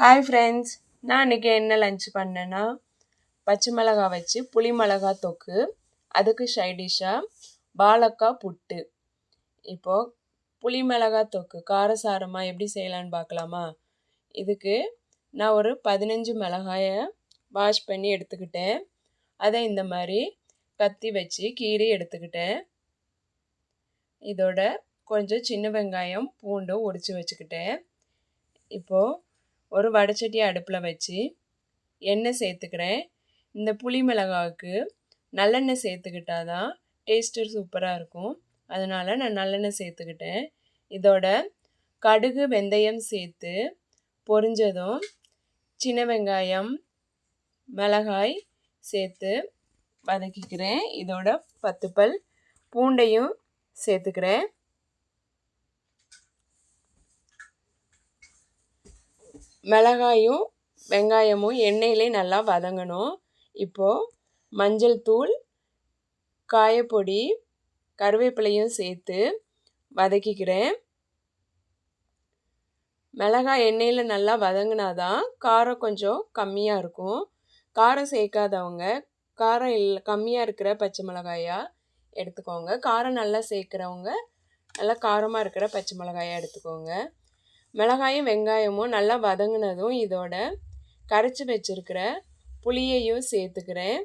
Hi friends நான் இன்றைக்கி என்ன லஞ்ச் பண்ணேன்னா பச்சை மிளகா வச்சு புளி மிளகா தொக்கு அதுக்கு சைடிஷாக வாழைக்காய் புட்டு. இப்போது புளி மிளகா தொக்கு காரசாரமாக எப்படி செய்யலான்னு பார்க்கலாமா? இதுக்கு நான் ஒரு பதினஞ்சு மிளகாயை வாஷ் பண்ணி எடுத்துக்கிட்டேன். அதை இந்த மாதிரி கத்தி வச்சு கீறி எடுத்துக்கிட்டேன். இதோட கொஞ்சம் சின்ன வெங்காயம் பூண்டும் உரித்து வச்சுக்கிட்டேன். இப்போது ஒரு வடைச்சட்டி அடுப்பில் வச்சு எண்ணெய் சேர்த்துக்கிறேன். இந்த புளி மிளகாவுக்கு நல்லெண்ணெய் சேர்த்துக்கிட்டா தான் டேஸ்ட்டு சூப்பராக இருக்கும். அதனால் நான் நல்லெண்ணெய் சேர்த்துக்கிட்டேன். இதோட கடுகு வெந்தயம் சேர்த்து பொரிஞ்சதும் சின்ன வெங்காயம் மிளகாய் சேர்த்து வதக்கிக்கிறேன். இதோட பத்து பல் பூண்டையும் சேர்த்துக்கிறேன். மிளகாயும் வெங்காயமும் எண்ணெயிலே நல்லா வதங்கணும். இப்போது மஞ்சள் தூள் காயப்பொடி கருவேப்பிலையும் சேர்த்து வதக்கிக்கிறேன். மிளகாய் எண்ணெயில் நல்லா வதங்கினாதான் காரம் கொஞ்சம் கம்மியாக இருக்கும். காரம் சேர்க்காதவங்க காரம் இல்லை கம்மியாக இருக்கிற பச்சை மிளகாயாக எடுத்துக்கோங்க. காரம் நல்லா சேர்க்குறவங்க நல்லா காரமாக இருக்கிற பச்சை மிளகாயாக எடுத்துக்கோங்க. மிளகாயும் வெங்காயமும் நல்லா வதங்கினதும் இதோட கரைச்சி வச்சுருக்கிற புளியையும் சேர்த்துக்கிறேன்.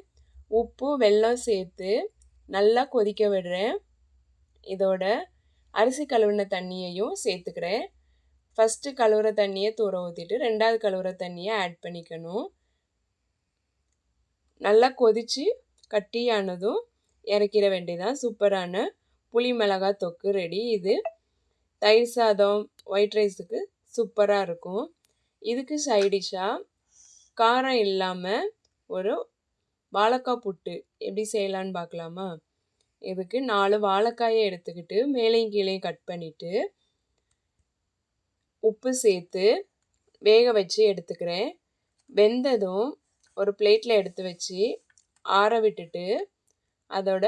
உப்பு வெல்லம் சேர்த்து நல்லா கொதிக்க விடுறேன். இதோட அரிசி கழுவின தண்ணியையும் சேர்த்துக்கிறேன். ஃபஸ்ட்டு கழுவுற தண்ணியை தூர ஊற்றிட்டு ரெண்டாவது கழுவுற தண்ணியை ஆட் பண்ணிக்கணும். நல்லா கொதித்து கட்டியானதும் இறக்கிற வேண்டியதான் சூப்பரான புளி மிளகாய் தொக்கு ரெடி இது தயிர் சாதம் ஒயிட் ரைஸுக்கு சூப்பராக இருக்கும். இதுக்கு சைடிஷாக காரம் இல்லாமல் ஒரு வாழைக்காய் புட்டு எப்படி செய்யலான்னு பார்க்கலாமா? இதுக்கு நாலு வாழைக்காயை எடுத்துக்கிட்டு மேலேயும் கீழேயும் கட் பண்ணிவிட்டு உப்பு சேர்த்து வேக வச்சு எடுத்துக்கிறேன். வெந்ததும் ஒரு பிளேட்டில் எடுத்து வச்சு ஆற விட்டுட்டு அதோட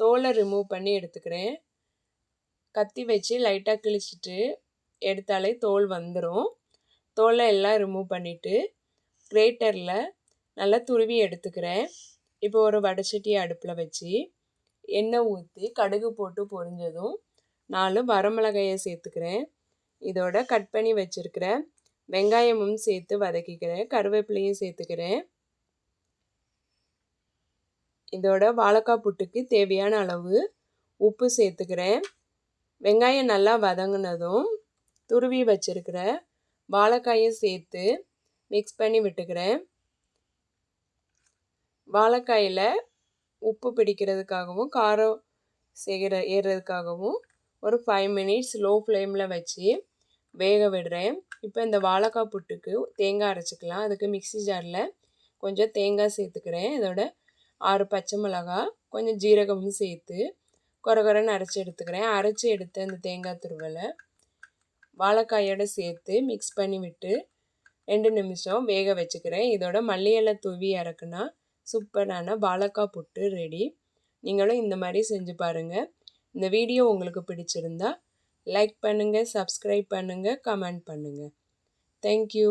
தோலை ரிமூவ் பண்ணி எடுத்துக்கிறேன். கத்தி வச்சு லைட்டாக கிழிச்சிட்டு எடுத்தாலே தோல் வந்துடும் தோலை எல்லாம் ரிமூவ் பண்ணிவிட்டு கிரேட்டரில் நல்லா துருவி எடுத்துக்கிறேன். இப்போ ஒரு வடைச்சட்டி அடுப்பில் வச்சு எண்ணெய் ஊற்றி கடுகு போட்டு பொரிஞ்சதும் நாலு வரமிளகாயை சேர்த்துக்கிறேன். இதோட கட் பண்ணி வச்சுருக்கிற வெங்காயமும் சேர்த்து வதக்கிக்கிறேன். கருவேப்பிலையும் சேர்த்துக்கிறேன். இதோட வாழைக்காய் புட்டுக்கு தேவையான அளவு உப்பு சேர்த்துக்கிறேன். வெங்காயம் நல்லா வதங்கினதும் துருவி வச்சுருக்கிற வாழைக்காயும் சேர்த்து மிக்ஸ் பண்ணி விட்டுக்கிறேன் வாழைக்காயில் உப்பு பிடிக்கிறதுக்காகவும் காரம் செய்கிற ஏறுறதுக்காகவும் ஒரு ஃபைவ் மினிட்ஸ் லோ ஃப்ளேமில் வச்சு வேக விடுறேன். இப்போ இந்த வாழைக்காய் புட்டுக்கு தேங்காய் அரைச்சிக்கலாம். அதுக்கு மிக்சி ஜாரில் கொஞ்சம் தேங்காய் சேர்த்துக்கிறேன். இதோட ஆறு பச்சை மிளகா கொஞ்சம் ஜீரகமும் சேர்த்து குறகுறன்னு அரைச்சி எடுத்துக்கிறேன். அரைச்சி எடுத்த அந்த தேங்காய் துருவலை வாழைக்காயோடு சேர்த்து மிக்ஸ் பண்ணி விட்டு ரெண்டு நிமிஷம் வேக வச்சுக்கிறேன். இதோட மல்லியலை தூவி இறக்குனா சூப்பரான வாழைக்காய் புட்டு ரெடி நீங்களும் இந்த மாதிரி செஞ்சு பாருங்கள் இந்த வீடியோ உங்களுக்கு பிடிச்சிருந்தா லைக் பண்ணுங்கள் சப்ஸ்கிரைப் பண்ணுங்கள் கமெண்ட் பண்ணுங்கள் தேங்க்யூ